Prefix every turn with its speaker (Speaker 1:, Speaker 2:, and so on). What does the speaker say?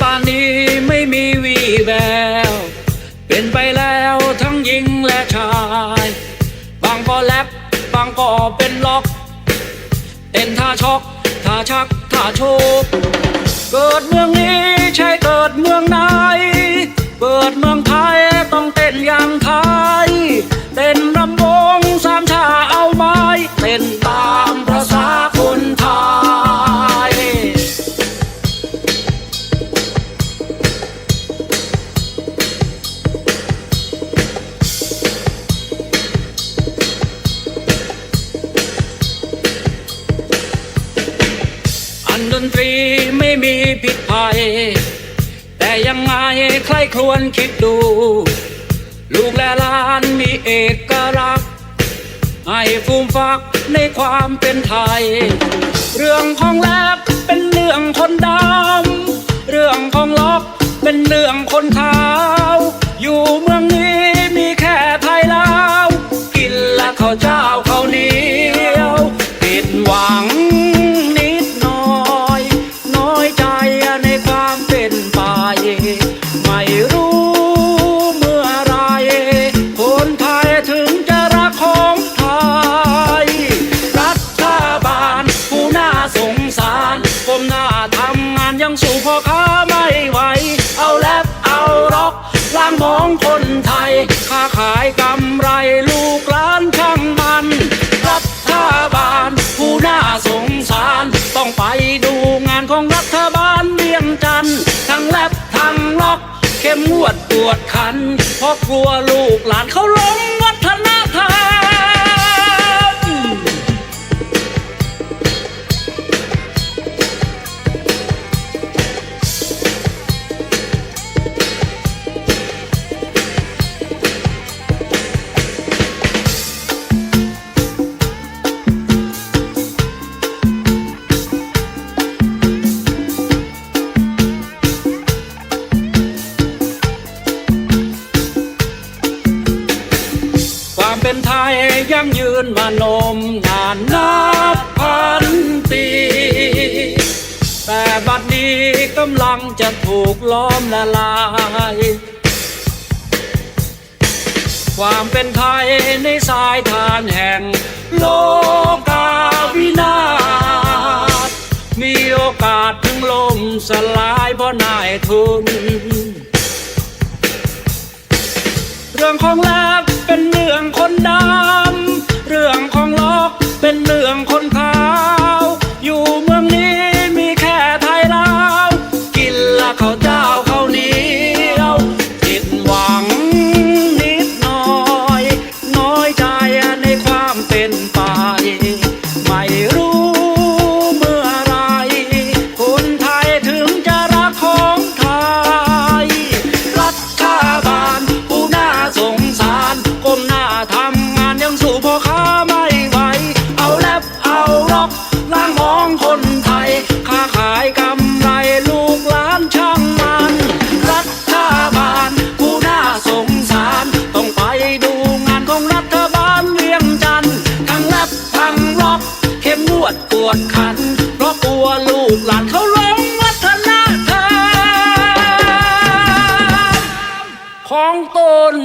Speaker 1: ป่านนี้ไม่มีวี่แวว เป็นไปแล้วทั้งหญิงและชาย บางก็แลบบางก็เป็นล็อก เต้นท่าช็อกท่าชักท่าโชก เกิดเมืองนี้ใช่เกิดเมืองไหน เกิดเมืองไทยต้องเต้นอย่าง ดนตรีไม่มีผิดภัย แต่ยังไงใครควรคิดดู ลูกและหลานมีเอกลักษณ์ให้ฟูมฟักในความเป็นไทย เรื่องของแลบเป็นเรื่องคนดำ เรื่องของล็อกเป็นเรื่องคนขาว ยังสู่พ่อค้าไม่ไหว เอาแลบเอาร็อกล้างมองคนไทย ค้าขายกำไรลูกหลานช่างมันรัฐบาล ผู้น่าสงสาร ต้องไปดูงานของรัฐบาลเวียงจันทร์ทั้งแลบทั้งล็อก เข้มงวดปวดขัน เพราะกลัวลูกหลานเขาหลง เป็นไทยยั่งยืนมานมนานนับพันปี แต่บัดนี้กำลังจะถูกล้อมละลาย ความเป็นไทยในสายทานแห่งโลกาวินาศมีโอกาสถึงลมสลายเพราะนายทุน เรื่องของแลบเป็นเรื่องคนดำเรื่องของล็อกเป็นเรื่องคนไทย ไทยค้าขายกำไรลูกหลานช่างมัน รัฐบาลผู้น่าสงสาร ต้องไปดูงานของรัฐบาลเวียงจันทร์ทั้งแลบทั้งล็อกเข้มงวดปวดขัน เพราะกลัวลูกหลานเขาหลงวัฒนธรรมของตน